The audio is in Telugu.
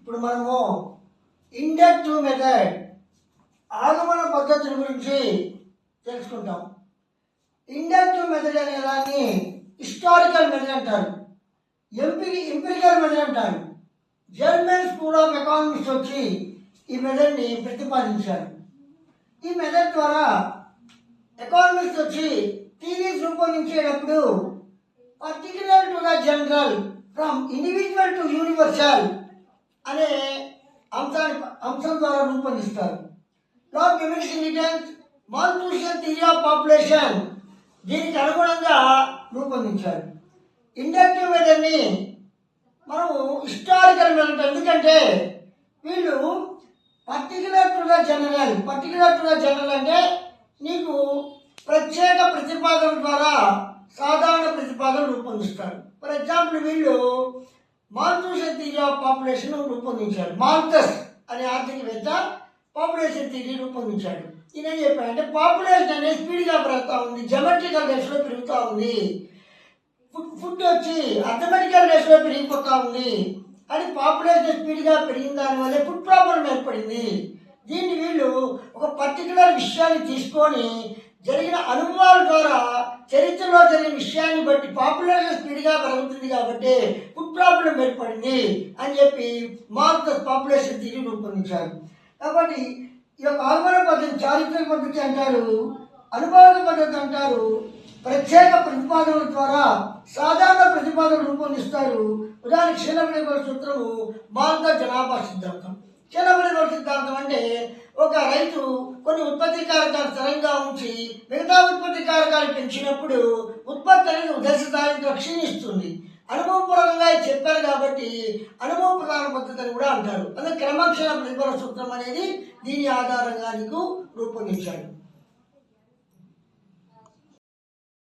ఇప్పుడు మనము ఇండక్టివ్ మెథడ్ ఆగమన పద్ధతుల గురించి తెలుసుకుంటాం. ఇండక్టివ్ మెథడ్ అనే దాన్ని హిస్టారికల్ మెథడ్ అంటారు. ఎంపీ ఎంపిరికల్ మెథడ్ అంటారు. జర్మన్ స్కూల్ ఆఫ్ ఎకానమిక్స్ వచ్చి ఈ మెథడ్ని ప్రతిపాదించారు. ఈ మెథడ్ ద్వారా ఎకానమిక్స్ వచ్చి theories రూపొందించేటప్పుడు particular to the general from individual to universal అనే అంశాన్ని అంశం ద్వారా రూపొందిస్తారు. లాక్ కెమిక్స్ ఇండిటెన్స్ మాల్టూషన్ థియరీ ఆఫ్ పాపులేషన్ దీనికి అనుగుణంగా రూపొందించారు. ఇండక్టివ్ మెథడ్ని మనము హిస్టారికల్ మెథడ్ ఎందుకంటే వీళ్ళు particular to the general particular to the general అంటే నీకు ప్రత్యేక ప్రతిపాదన ద్వారా సాధారణ ప్రతిపాదన రూపొందిస్తారు. ఫర్ ఎగ్జాంపుల్ వీళ్ళు మాల్టూషన్ థియరీ ఆఫ్ పాపులేషన్ రూపొందించాడు. మాల్టస్ అనే ఆర్థికవేత్త పాపులేషన్ థియరీ రూపొందించాడు. ఈయన ఏం చెప్పాడంటే పాపులేషన్ అనేది స్పీడ్గా పెరుగుతూ ఉంది జమెట్రికల్ రేస్లో పెరుగుతూ ఉంది. ఫుడ్ ఫుడ్ వచ్చి అథమెటికల్ రేస్లో పెరిగిపోతూ ఉంది. అది పాపులేషన్ స్పీడ్గా పెరిగిన దానివల్ల ఫుడ్ ప్రాబ్లం ఏర్పడింది. దీన్ని వీళ్ళు ఒక పర్టికులర్ విషయాన్ని తీసుకొని జరిగిన అనుభవాల ద్వారా చరిత్రలో జరిగిన విషయాన్ని బట్టి పాపులేషన్ స్పీడ్గా పెరుగుతుంది కాబట్టి ఫుడ్ ప్రాబ్లం ఏర్పడింది అని చెప్పి మార్క్ పాపులేషన్ తిరిగి రూపొందించారు. కాబట్టి ఈ యొక్క ఆగమన పద్ధతి చారిత్రక పద్ధతి అంటారు అనుభవ పద్ధతి అంటారు ప్రత్యేక ప్రతిపాదనల ద్వారా సాధారణ ప్రతిపాదన రూపొందిస్తారు. ఉదాహరణ క్షీణపడిన సూత్రము భారత జనాభా సిద్ధాంతం. క్షీణపడిన సిద్ధాంతం అంటే ఒక రైతు కొన్ని ఉత్పత్తి కారకాలు స్థిరంగా ఉంచి మిగతా ఉత్పత్తి కారకాలు పెంచినప్పుడు ఉత్పత్తి అనేది దశ స్థాయిలో క్షీణిస్తుంది అనుభవపూర్వకంగా చెప్పారు కాబట్టి అనుభవ ప్రధాన పద్ధతి అని కూడా అంటారు. అదే క్రమక్షణ ప్రతిఫల సూత్రం అనేది దీని ఆధారంగా నీకు రూపొందించాడు.